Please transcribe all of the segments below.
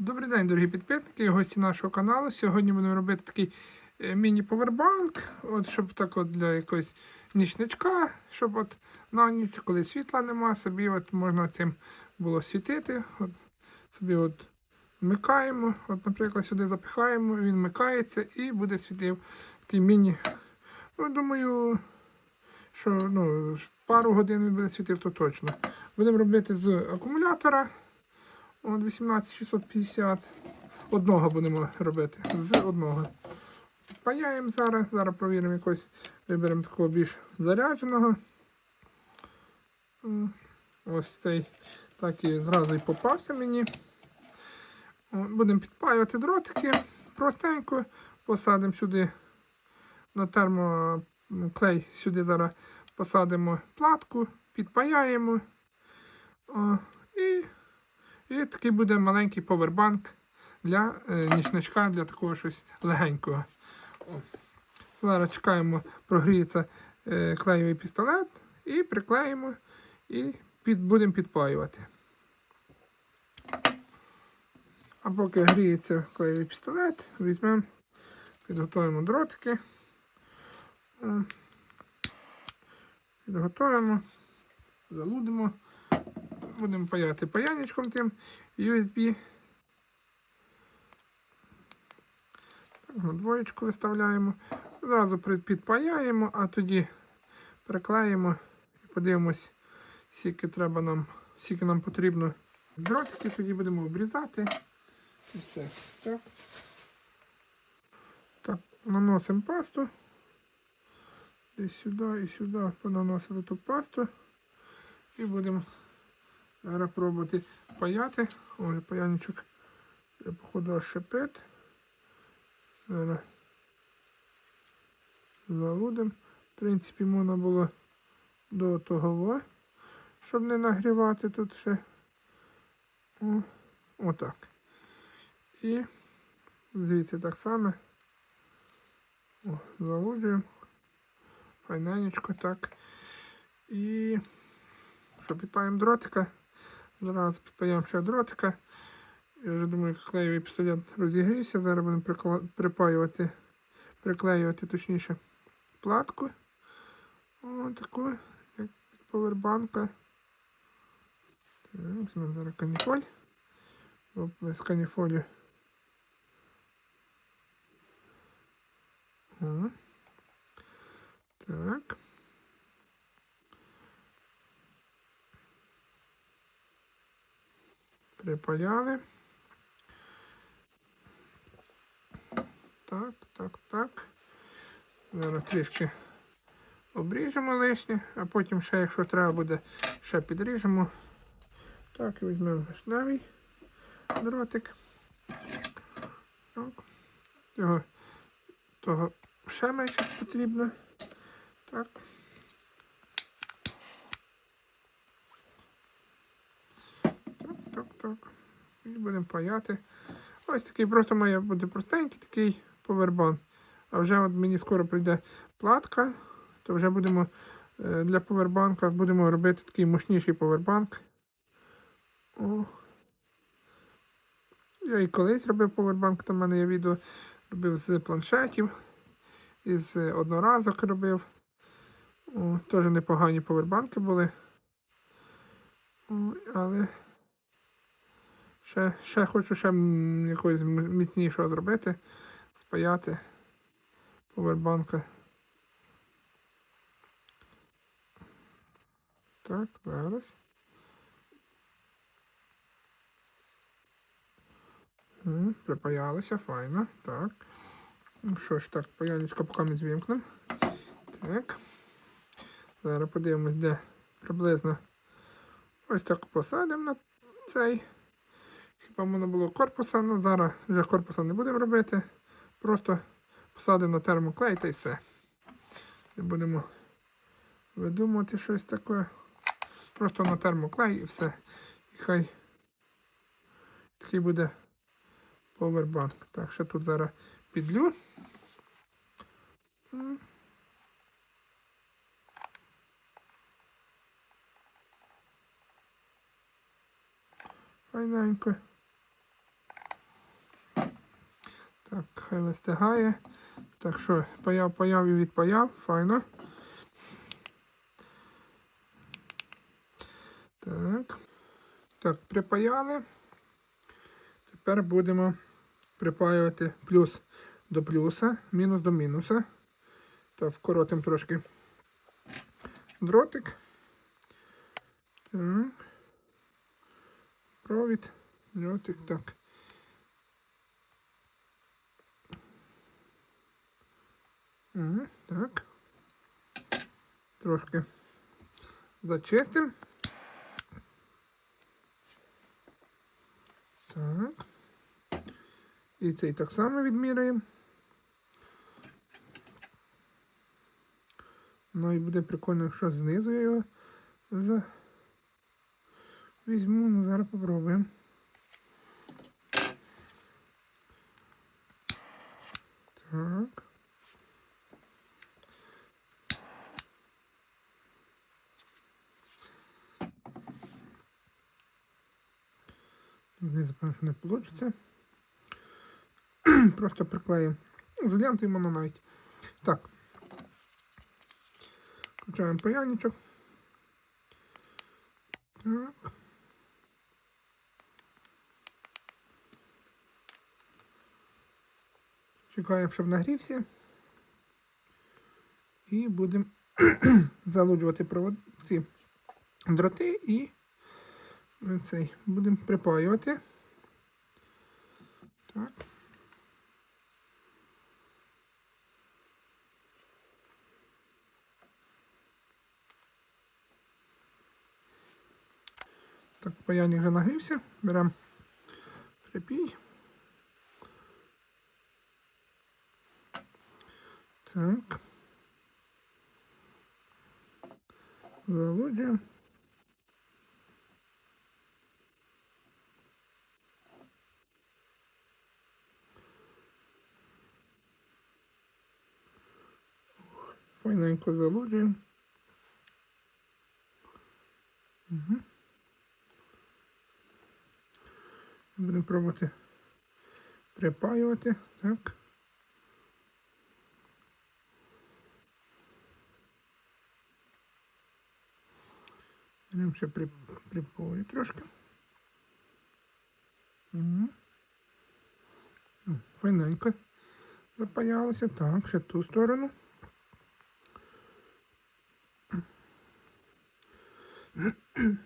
Добрий день, дорогі підписники і гості нашого каналу. Сьогодні будемо робити такий е, міні-повербанк, от, щоб так от для якогось нічничка, щоб от на ніч, коли світла нема, собі от можна цим було світити. От, собі от вмикаємо, от, наприклад, сюди запихаємо, він вмикається і буде світив такий міні. Ну, думаю, що ну, пару годин він буде світив, то точно. Будемо робити з акумулятора. От 18650. Одного будемо робити. З одного. Паяємо зараз. Зараз провіримо якось. Виберемо такого більш зарядженого. Ось цей так і зразу і попався мені. Будемо підпаювати дротики. Простенько. Посадимо сюди на термоклей. Сюди зараз посадимо платку, підпаяємо. О, і і такий буде маленький повербанк для е, нічничка, для такого щось легенького. Зараз чекаємо, прогріється е, клеєвий пістолет і приклеїмо і під, будемо підпаювати. А поки гріється клеєвий пістолет, візьмемо, підготуємо дротики. Підготуємо, залудимо. Будемо паяти паяничком тим USB. На двоєчку виставляємо. Зразу підпаяємо, а тоді приклеїмо і подивимось, скільки треба нам, скільки нам потрібно дротики, тоді будемо обрізати. І все. Так, так наносимо пасту. Десь сюди і сюди понаносили ту пасту. І будемо Зараз пробувати паяти. Ось паяничок, я походу шипить. Зараз залудимо. В принципі, можна було до того, щоб не нагрівати тут ще. Отак. І звідси так само. О, залуджуємо. Файненечко так. І що підпаємо дротика. Зараз підпаємо ще дротика. Я вже думаю, клеєвий пістолет розігрівся. Зараз будемо припаювати, приклеювати точніше платку. О, таку, як повербанка. Так, візьмемо зараз каніфоль. Бо без каніфолі. Так. Припаяли. Так, так, так. Зараз трішки обріжемо лишнє, а потім ще, якщо треба буде, ще підріжемо. Так, і візьмемо вишневий дротик. Так. Його того ще менше потрібно. Так. Так, так, так. І будемо паяти. Ось такий просто має бути простенький такий повербан. А вже от мені скоро прийде платка, то вже будемо е, для повербанка будемо робити такий мощніший повербанк. О. Я і колись робив повербанк, там в мене є відео робив з планшетів, із е, одноразок робив. О, Теж непогані повербанки були. О, але ще, ще хочу ще якогось міцнішого зробити, спаяти повербанка. Так, зараз. Припаялися, файно. Так. Ну що ж, так, паяльничко поки ми звімкнемо. Так. Зараз подивимось, де приблизно ось так посадимо на цей. Хіба можна було корпуса, ну зараз вже корпуса не будемо робити. Просто посадимо термоклей та й все. Не будемо видумувати щось таке. Просто на термоклей і все. І хай такий буде повербанк. Так, ще тут зараз підлю. Файненько. Так, хай вистигає. Так що, паяв, паяв і відпаяв, файно. Так. Так, припаяли. Тепер будемо припаювати плюс до плюса, мінус до мінуса. Та вкоротимо трошки дротик. Так. Провід, дротик, так. Так. Трошки зачистимо. Так. І цей так само відміряємо. Ну і буде прикольно, якщо знизу я його за... візьму, ну зараз попробуємо. Так. Знизу, що не вийде. Просто приклеїмо. Залянтуємо на навіть. Так. Включаємо паяльничок. Так. Чекаємо, щоб нагрівся. І будемо залуджувати провод ці дроти і цей будемо припаювати. Так. Так, паяльник вже нагрівся. Беремо припій. Так. Залуджуємо. Файненько залуджуємо. Угу. Будемо пробувати припаювати. Так. Беремо ще при, припою трошки. Угу. Файненько запаялося. Так, ще ту сторону.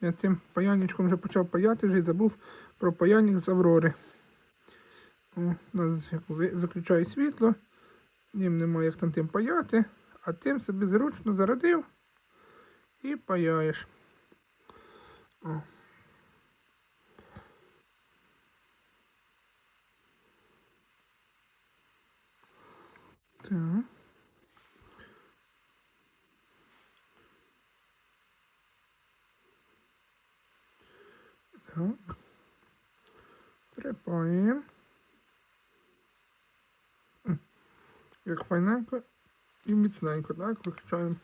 Я цим паяльничком вже почав паяти, вже й забув про паяльник з Аврори. У нас як ви- виключає світло, ним немає як там тим паяти, а тим собі зручно зарядив і паяєш. О. Так. Так. Припаємо. Як файненько і міцненько, так, виключаємо.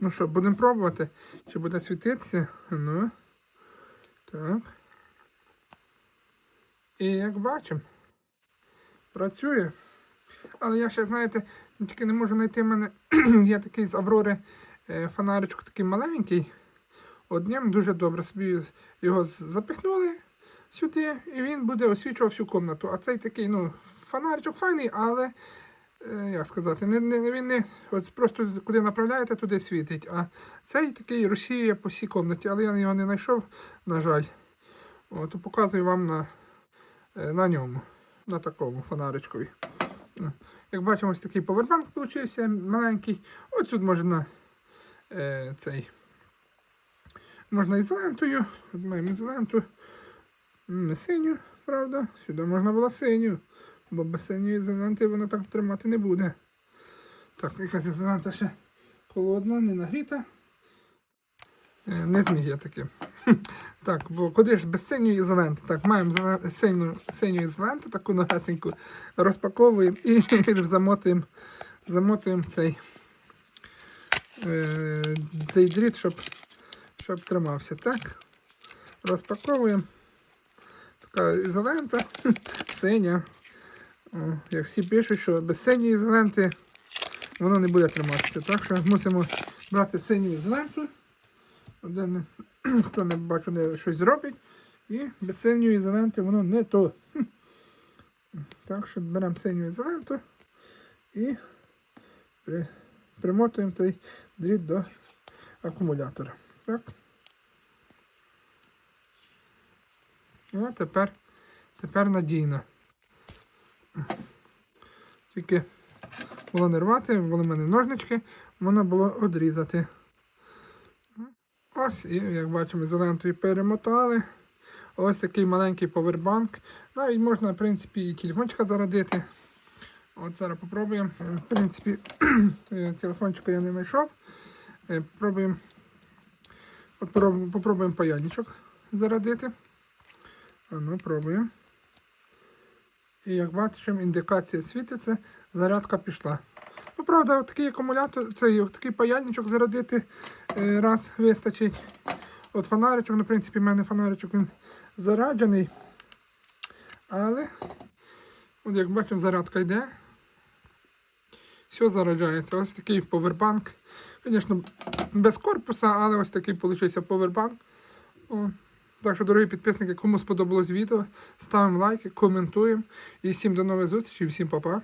Ну що, будемо пробувати, чи буде світитися. Ну. Так. І як бачимо, працює. Але я ще, знаєте, тільки не можу знайти в мене. Є такий з Аврори е, фонаричок такий маленький. Одним дуже добре собі його запихнули сюди, і він буде освічувати всю кімнату. А цей такий, ну, фонаричок файний, але, е, як сказати, не, не, він не от просто куди направляєте, туди світить. А цей такий розсіює по всій кімнаті, але я його не знайшов, на жаль. От, показую вам на, е, на ньому, на такому фонаричкові. Ну, Як бачимо, ось такий повербанк вийшов маленький. Ось тут можна е, цей. Можна ізолентою. От маємо ізоленту. М, Не синю, правда. Сюди можна було синю. Бо без синьої ізоленти воно так тримати не буде. Так, якась ізолента ще холодна, не нагріта. Е, Не зміг я таки. Так, бо куди ж без синьої ізоленти? Так, маємо синю, синю ізоленту, таку новесеньку, розпаковуємо і замотуємо, замотуємо цей, е, цей дріт, щоб, щоб тримався. Так. Розпаковуємо. така ізолента синя. О, як всі пишуть, що без синьої ізоленти воно не буде триматися. Так що мусимо брати синю ізоленту. Один, хто не бачу, не щось зробить. І без синьої ізоленти воно не то. Так що беремо синю ізоленту і примотуємо той дріт до акумулятора. Так. О, тепер, тепер надійно. Тільки було не рвати, були в мене ножнички, можна було одрізати. Ось, і як бачимо, зелентою перемотали. Ось такий маленький повербанк. Навіть можна, в принципі, і телефончика зарадити. От зараз попробуємо. В принципі, телефончика я не знайшов. Е, Попробуємо, попробуємо паяльничок зарадити. Ну, пробуємо. І як бачимо, індикація світиться, зарядка пішла. Ну, правда, такий акумулятор, цей такий паяльничок зарядити е, раз вистачить. От фонаричок, ну, в принципі, в мене фонаричок він заряджений. Але, от як бачимо, зарядка йде. Все заряджається. Ось такий повербанк. Звісно, без корпуса, але ось такий вийшов повербанк. Так що, дорогі підписники, кому сподобалось відео, ставимо лайки, коментуємо. І всім до нових зустрічей, всім па-па.